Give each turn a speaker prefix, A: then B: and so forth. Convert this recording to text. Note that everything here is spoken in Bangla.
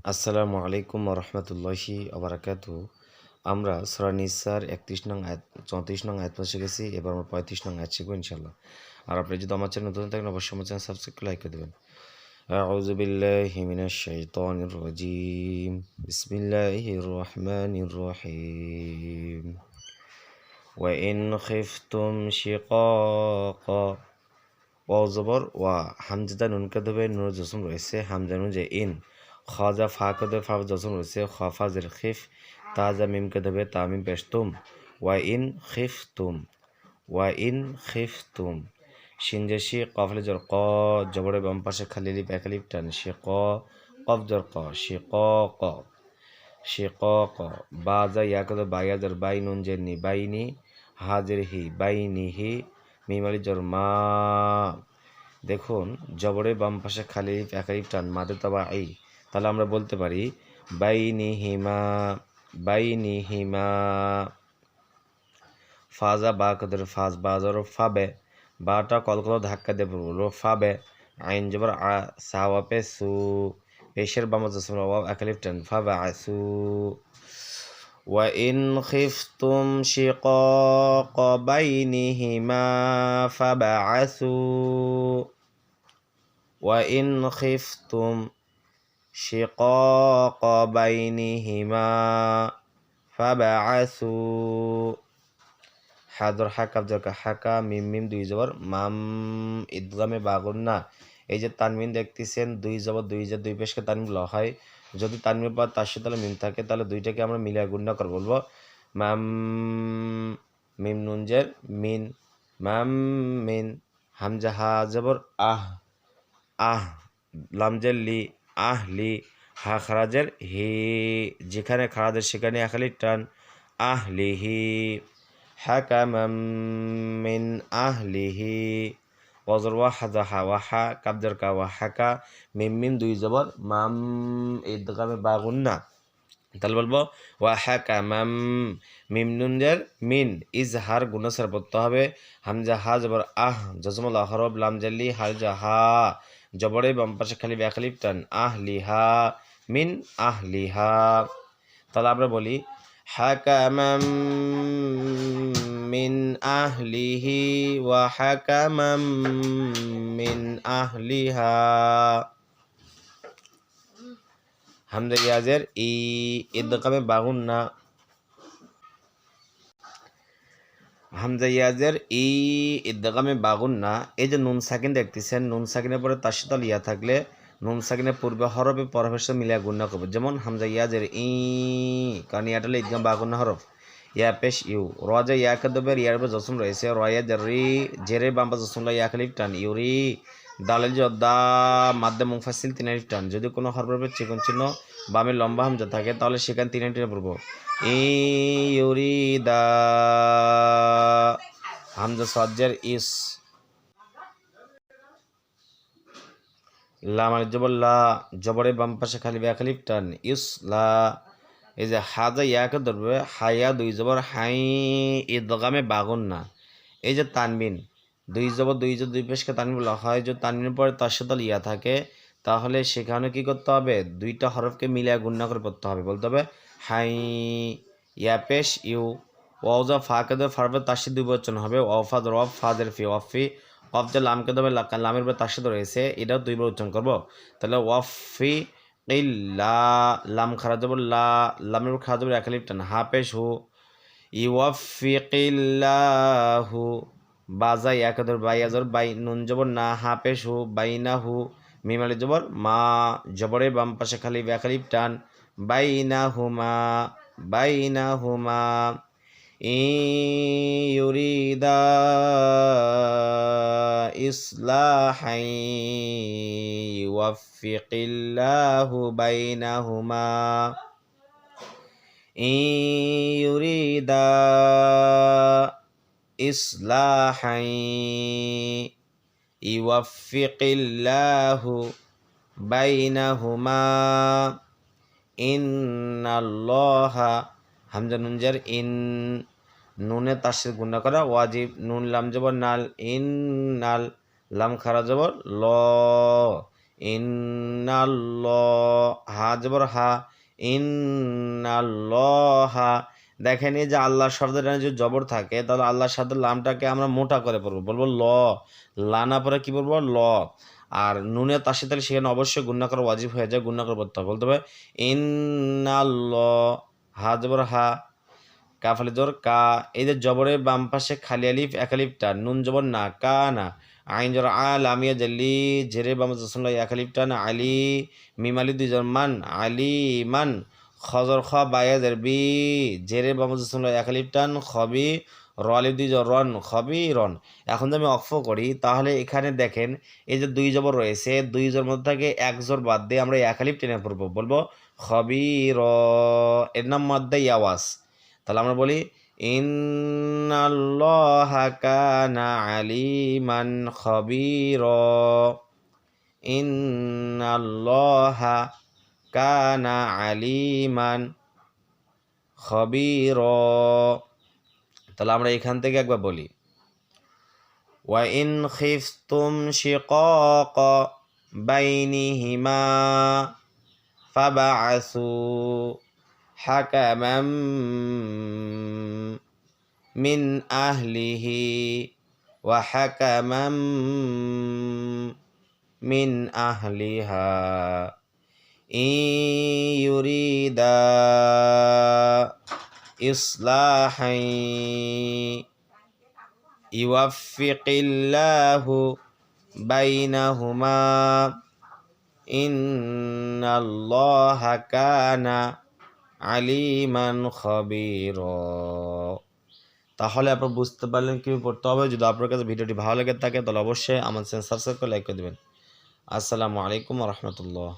A: আসসালামু আলাইকুম রহমতুল্লাহি আবরাকাত আমরা সরা নিসার একত্রিশ নং আয়াত চৌত্রিশ নং আয়াত পর্যন্ত শিখেছি এবার আমরা পঁয়ত্রিশ নং আয়াত শিখবো ইনশাল্লাহ আর আপনি যদি আমার চ্যানেল নতুন থাকেন অবশ্যই আমার চ্যানেল সাবস্ক্রাইব করে লাইক করে দেবেন أعوذ بالله من الشيطان الرجيم بسم الله الرحمن الرحيم وإن خفتم شقاق ওয়াও জবর ওয়া হামজাদা নুন কাদবে নুন জসম রয়েছে হামজা নুন যে ইন খাজা ফা কাদবে ফা জসম রয়েছে খাফাজের খিফ তাজা মিম কাদবে তামিম পেশ তুম ওয়া ইন খিফ তুম ওয়া ইন খিফ তুম সিনজেশি কফলে জর ক জবরে বাম পাশে খালি লিপ টান সে ক কফ জর ক সে ক ক সে ক ক বাজা ইয়া কদ বায়া জর বাই নুন জের নি বাইনি হাজের হি বাইনি হি মিমালি জর মা দেখুন জবরে বাম পাশে খালি একালিপ টান মাদে তবা আই তাহলে আমরা বলতে পারি বাইনি হিমা বাইনি হিমা ফাজা বা কদর ফাজ বাজার ফাবে বাটা কলকল ধাক্কা দিয়ে পড়বো রো ফাবে আইন জবর আ সাওয়া পে সু পেশের বাম জসম ওয়াও একালিপ টান ফাবে আসু وإن خفتم شقاق بينهما فبعثوا وإن خفتم شقاق بينهما فبعثوا হাদর হাকাব জরকা হাকা মিম মিম দুই জবর মাম ঈদগামে বাগুন না এই যে তানমিন দেখতেছেন দুই জবর দুই যে দুই পেশকে তানমিন বলা হয় যদি তানমির পর তার সাথে মিম থাকে তাহলে দুইটাকে আমরা মিলিয়ে গুণনা করে বলবো মাম মিম নুনজের মিন মাম মিন হামজা হা জবর আহ আহ লামজের লি আহলি হা খারাজের হি, যেখানে খারাজের সেখানে আখালির টান আহলিহি হাকামাম মিন আহলিহি ওয়াজর ওয়া হাজা হা ওয়া হা কাবজার কা ওয়া হাকা মিমিন দুই জবর, মাম বাগোন না তাহলে বলব ওয়াহা কামাম মিমনুনজের মিন ইজ হার গুনসার পড়তে হবে। হামজা হা জবর আহ, জজমল আহরব লামজাল্লি হারজা জাহা জবরে বাম পাশে খালি ব্যাখালিপ টান, আহ লিহা মিন, আহ লিহা তাহলে আমরা বলি হাকামাম মিন আহ লিহি ওয়াহা হাকামাম মিন আহ লিহা হামদা ইয়াজের ই ইদকামে বাগুন না। হামজা ইয়াজের ই ইদকামে বাগুন না। এই যে নুন সাকিন দেখতেছেন, নুন সাকিনের পরে সাথে ইয়া থাকলে নুন সাকিনের পূর্বে হরফে সাথে মিলিয়া গুণা করব। যেমন হামজা ইয়াজের ই কারণ ইয়াটালে ইদগাম বাগুন্না হরফ। ইয়া পেশ ইউ। রজা ইয়া কদবের ইয়ার পর জসম রয়েছে। রয়া রি, জেরে বাম্পা জসমলা ইয়া খালিফ টান ইউরি দালের জদ্দা মাদ্দে মুফাসিল তিন আলিফ টান। যদি কোনো হরফের চিকন চিহ্ন বামে লম্বা হামজা থাকে, তাহলে সেখানে তিন আলিফ পড়ব। ই ইউরি দা। হামজা সজ্জার ইস। লা মানে জবর লা, জবরের বাম পাশে খালি ব্যাখালিফ টান। ইস লা। এই যে হাজা ইয়াকে ধরবে হায়া দুই জবর, হাই ঈদগামে বাগুন না। এই যে তানবিন। দুই জবর দুই যে দুই পেশকে তানবিন বলা, হয় যে তানবিনের পরে তার ইয়া থাকে, তাহলে সেখানে কি করতে হবে? দুইটা হরফকে মিলিয়ে গুণনা করে পড়তে হবে, বলতে হবে, হাই, ইয়া পেশ, ইউ ওয়াউজা ফাকে দেবে ফারবে তার সাথে দুই বচন হবে ওয়াফাদ রফ ফাদের ফি ওয়াফি ওয়াফ যে লামকে দেবে লামের পরে তার সাথে রয়েছে, এটাও দুইবার উচ্চারণ করব। তাহলে ওয়াফি এই লা, লাম খারা যাব, লা, লামের খারা যাব একালিপ টান হাফেশ হু ইওয়াফিকিল্লাহু বাজাই একাদর বাই আজর, বাই নুন জবর, না হা পেশ হু বাই না হু মিমালি জবর, মা জবরে বাম পাশে খালি ব্যাখালি টান, বাই না হুমা বাই না হুমা ইউরিদা ইসলাহাই ওয়াফিকিল্লাহু বাইনাহুমা ইউরিদা إصلاحا يوفق الله بينهما إن الله হামজা নুনজার ইন নুনে তার সাথে গুণা করা ওয়াজিব নুন লাম জবর নাল ইন নাল লাম খারা জবর ল ইন্নাল্লাহ হা জবর হা ইন্নাল্লাহা দেখেন যে আল্লাহ শব্দটা যদি জবর থাকে, তাহলে আল্লাহর শব্দের লামটাকে আমরা মোটা করে পড়ব। বলব ল। লানা পরে কি বলব? ল। আর নুনে তার তাহলে সেখানে অবশ্যই গুণা করা ওয়াজিব হয়ে যায়, গুণা করে পড়তে হবে। বলতে হবে ইন্না ল হা জবর হা কাফালে জবর, কা। এই যে জবরের বাম পাশে খালি আলিফ, এক আলিফটা, নুন জবর না, কা না। আইন জবর আল আমিয়া জাল্লি, জেরে বাম জসুল্লাহ এক আলিফটা না, আলি, মিম আলি মান আলি মান। খজর খ বায়াজের বি, জেরে বাম জসুল্লাহ এক আলিফটান খবি, র আলিফ দুই রন, খবি, রন। এখন যদি আমি অক্ষ করি, তাহলে এখানে দেখেন এই যে দুই জবর রয়েছে, দুই জোর মধ্যে থেকে এক জোর বাদ দিয়ে আমরা এক আলিফ টেনে পড়ব। বলব, খবি, র, এর নাম মধ্যে ইয়াওয়াজ তাহলে আমরা বলি, ইন্নাল্লাহা কানা আলিমান খবীরা ইন্নাল্লাহা কানা আলিমান খবীরা তাহলে আমরা এখান থেকে একবার বলি ওয়া ইন খিফতুম শিকাক বাইনিহিমা ফাবাআসু حكما من أهله وحكما من أهلها ইউরিদা ইসলাহাই ইউয়াফিকিল্লাহু বাইনাহুমা ইন্নাল্লাহা কানা আলিমান খবির তাহলে আপনার বুঝতে পারলেন কি পড়তে হবে। যদি আপনার কাছে ভিডিওটি ভালো লাগে থাকে, তাহলে অবশ্যই আমার চ্যানেল সাবস্ক্রাইব করে লাইক করে দেবেন। আসসালামু আলাইকুম রহমতুল্লাহ।